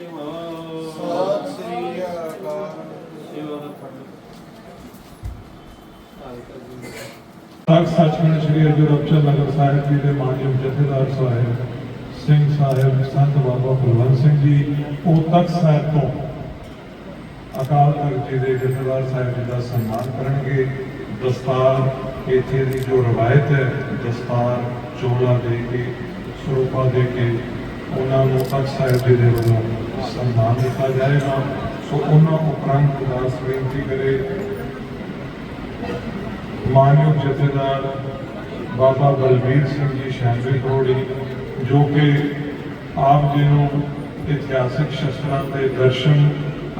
ਸਤਿ ਸ੍ਰੀ ਅਕਾਲ। ਤਖਤ ਸੱਚਖੰਡ ਸ੍ਰੀ ਅਜੂਰ ਰਪਚੰਦ ਨਗਰ ਸਾਹਿਬ ਜੀ ਦੇ ਮਾਨਯੋਗ ਜਥੇਦਾਰ ਸਾਹਿਬ ਸਿੰਘ ਸਾਹਿਬ, ਸੰਤ ਬਾਬਾ ਕੁਲਵੰਤ ਸਿੰਘ ਜੀ ਉਹ ਤਖਤ ਸਾਹਿਬ ਤੋਂ ਅਕਾਲ ਤਖਤ ਜੀ ਦੇ ਜਥੇਦਾਰ ਸਾਹਿਬ ਜੀ ਦਾ ਸਨਮਾਨ ਕਰਨਗੇ। ਦਸਤਾਰ ਇੱਥੇ ਦੀ ਜੋ ਰਵਾਇਤ ਹੈ, ਦਸਤਾਰ ਚੋਲਾ ਦੇ ਕੇ, ਸਰੂਪਾ ਦੇ ਕੇ, ਉਹਨਾਂ ਨੂੰ ਤਖਤ ਸਾਹਿਬ ਜੀ ਦੇ ਵੱਲੋਂ ਦਿੱਤਾ ਜਾਏਗਾ, ਸੋ ਉਹਨਾਂ ਉਪਰੰਤ ਦਾਸ ਬੇਨਤੀ ਕਰੇ, ਮਾਨਯੋਗ ਜਥੇਦਾਰ ਬਾਬਾ ਬਲਬੀਰ ਸਿੰਘ ਜੀ ਸ਼ਾਮਿਲ ਕਰੋੜੀ ਜੋ ਕਿ ਆਪ ਜੀ ਨੂੰ ਇਤਿਹਾਸਿਕ ਸ਼ਸਤਰਾਂ ਦੇ ਦਰਸ਼ਨ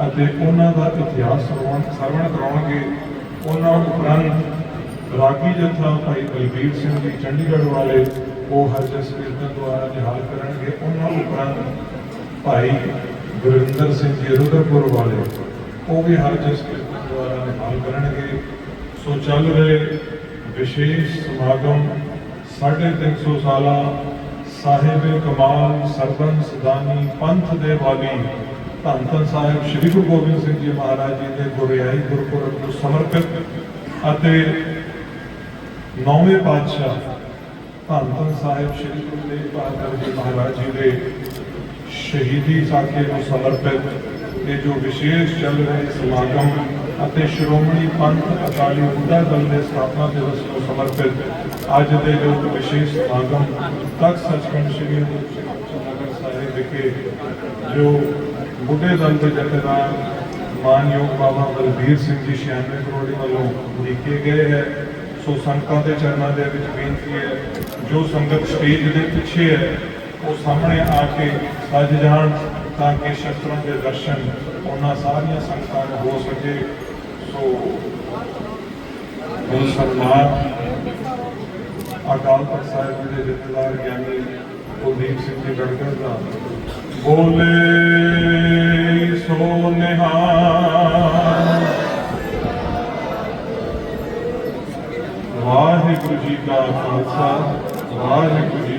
ਅਤੇ ਉਹਨਾਂ ਦਾ ਇਤਿਹਾਸ ਸਰਵਣ ਸਰਵਣ ਕਰਾਉਣਗੇ, ਉਹਨਾਂ ਉਪਰੰਤ ਰਾਗੀ ਜਥਾ ਭਾਈ ਬਲਬੀਰ ਸਿੰਘ ਜੀ ਚੰਡੀਗੜ੍ਹ ਵਾਲੇ, ਉਹ ਹਰਜਸ ਕੀਰਤਨ ਦੁਆਰਾ ਨਿਹਾਲ ਕਰਨਗੇ, ਉਹਨਾਂ ਉਪਰੰਤ ਭਾਈ ਗੁਰਿੰਦਰ ਸਿੰਘ ਜੀ, ਰੁਦਰਪੁਰ ਵਾਲੇ, ਉਹ ਵੀ ਹਰ ਜਿਸ ਦੁਆਰਾ ਨਿਹਾਲ ਕਰਨਗੇ। ਸੋ ਚੱਲ ਰਹੇ ਵਿਸ਼ੇਸ਼ ਸਮਾਗਮ 350 ਸਾਲਾ ਸਾਹਿਬ ਕਮਾਲ ਸਰਬੰਸ ਸਦਾਨੀ ਪੰਥ ਦੇ ਵਾਲੀ ਧੰਨ ਧੰਨ ਸਾਹਿਬ ਸ੍ਰੀ ਗੁਰੂ ਗੋਬਿੰਦ ਸਿੰਘ ਜੀ ਮਹਾਰਾਜ ਜੀ ਦੇ ਗੁਰਿਆਈ ਗੁਰਪੁਰਬ ਨੂੰ ਸਮਰਪਿਤ ਅਤੇ ਨੌਵੇਂ ਪਾਤਸ਼ਾਹ ਧੰਨ ਧੰਨ ਸਾਹਿਬ ਸ੍ਰੀ ਗੁਰੂ ਤੇਗ ਬਹਾਦਰ ਜੀ ਮਹਾਰਾਜ ਜੀ ਦੇ ਸ਼ਹੀਦੀ ਸਾਕੇ ਨੂੰ ਸਮਰਪਿਤ ਇਹ ਜੋ ਵਿਸ਼ੇਸ਼ ਚੱਲ ਰਹੇ ਸਮਾਗਮ ਅਤੇ ਸ਼੍ਰੋਮਣੀ ਪੰਥ ਅਕਾਲੀ ਬੁੱਢਾ ਦਲ ਦੇ ਸਥਾਪਨਾ ਦਿਵਸ ਨੂੰ ਸਮਰਪਿਤ ਅੱਜ ਦੇ ਜੋ ਵਿਸ਼ੇਸ਼ ਸਮਾਗਮ ਤਖਤ ਸੱਚਖੰਡ ਸ੍ਰੀ ਨਗਰ ਸਾਹਿਬ ਵਿਖੇ ਜੋ ਬੁੱਢੇ ਦਲ ਦੇ ਜਥੇਦਾਰ ਮਾਨਯੋਗ ਬਾਬਾ ਬਲਬੀਰ ਸਿੰਘ ਜੀ 96 ਕਰੋੜੀ ਵੱਲੋਂ ਲਿਖੇ ਗਏ ਹੈ, ਸੋ ਸੰਗਤਾਂ ਦੇ ਚਰਨਾਂ ਦੇ ਵਿੱਚ ਬੇਨਤੀ ਹੈ, ਜੋ ਸੰਗਤ ਸਟੇਜ ਦੇ ਪਿੱਛੇ ਹੈ ਉਹ ਸਾਹਮਣੇ ਆ ਕੇ ਸੱਜ ਜਾਣ ਤਾਂ ਕਿ ਸ਼ਸਤਰਾਂ ਦੇ ਦਰਸ਼ਨ ਉਹਨਾਂ ਸਾਰੀਆਂ ਸੰਗਤਾਂ ਨੂੰ ਹੋ ਸਕੇ। ਸੋ ਇਹ ਸਨਮਾਨ ਅਕਾਲ ਤਖਤ ਸਾਹਿਬ ਜੀ ਦੇ ਜਥੇਦਾਰ ਗਿਆਨੀ ਕੁਲਦੀਪ ਸਿੰਘ ਜੀ ਗੜਗੜ ਦਾ। ਬੋਲੇ ਸੋ ਨਿਹਾਲ ਵਾਹਿਗੁਰੂ ਜੀ ਕਾ ਖਾਲਸਾ, ਵਾਹਿਗੁਰੂ ਜੀ